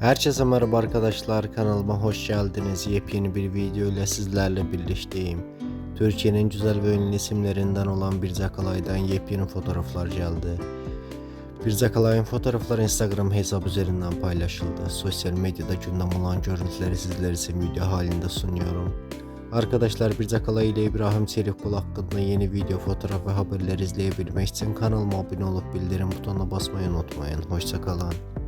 Herkese merhaba arkadaşlar kanalıma hoş geldiniz. Yepyeni bir video ile sizlerle birlikteyim. Türkiye'nin güzel ve ünlü isimlerinden olan Birce Akalay'dan yepyeni fotoğraflar geldi. Birce Akalay'ın fotoğrafları Instagram hesabı üzerinden paylaşıldı. Sosyal medyada gündem olan görüntüleri sizler için video halinde sunuyorum. Arkadaşlar Birce Akalay ile İbrahim Çelikkol hakkında yeni video, fotoğraf ve haberler izleyebilmek için kanalıma abone olup bildirim butonuna basmayı unutmayın. Hoşçakalın.